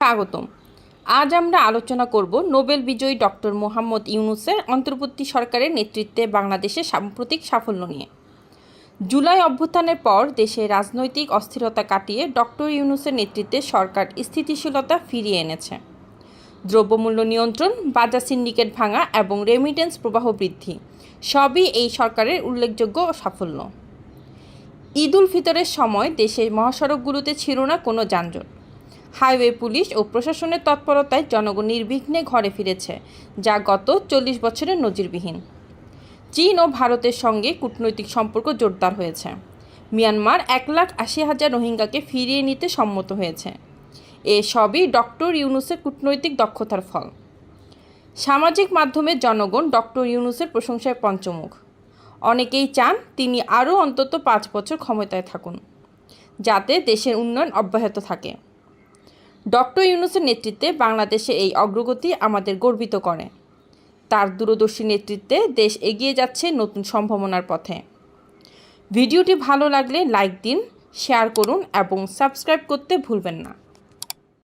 স্বাগতম। আজ আমরা আলোচনা করব নোবেল বিজয়ী ডক্টর মোহাম্মদ ইউনুসের অন্তর্বর্তী সরকারের নেতৃত্বে বাংলাদেশের সাম্প্রতিক সাফল্য নিয়ে। জুলাই অভ্যুত্থানের পর দেশে রাজনৈতিক অস্থিরতা কাটিয়ে ডক্টর ইউনুসের নেতৃত্বে সরকার স্থিতিশীলতা ফিরিয়ে এনেছে। দ্রব্যমূল্য নিয়ন্ত্রণ, বাজার সিন্ডিকেট ভাঙা এবং রেমিটেন্স প্রবাহ বৃদ্ধি সবই এই সরকারের উল্লেখযোগ্য সাফল্য। ঈদ উল ফিতরের সময় দেশের মহাসড়কগুলোতে ছিল না কোনো যানজট। হাইওয়ে পুলিশ ও প্রশাসনের তৎপরতায় জনগণ নির্বিঘ্নে ঘরে ফিরেছে, যা গত চল্লিশ বছরের নজিরবিহীন। চীন ও ভারতের সঙ্গে কূটনৈতিক সম্পর্ক জোরদার হয়েছে। মিয়ানমার এক লাখ আশি হাজার রোহিঙ্গাকে ফিরিয়ে নিতে সম্মত হয়েছে। এ সবই ডক্টর ইউনুসের কূটনৈতিক দক্ষতার ফল। সামাজিক মাধ্যমে জনগণ ডক্টর ইউনুসের প্রশংসায় পঞ্চমুখ। অনেকেই চান তিনি আরও অন্তত পাঁচ বছর ক্ষমতায় থাকুন, যাতে দেশের উন্নয়ন অব্যাহত থাকে। ডক্টর ইউনুসের নেতৃত্বে বাংলাদেশে এই অগ্রগতি আমাদের গর্বিত করে। তার দূরদর্শী নেতৃত্বে দেশ এগিয়ে যাচ্ছে নতুন সম্ভাবনার পথে। ভিডিওটি ভালো লাগলে লাইক দিন, শেয়ার করুন এবং সাবস্ক্রাইব করতে ভুলবেন না।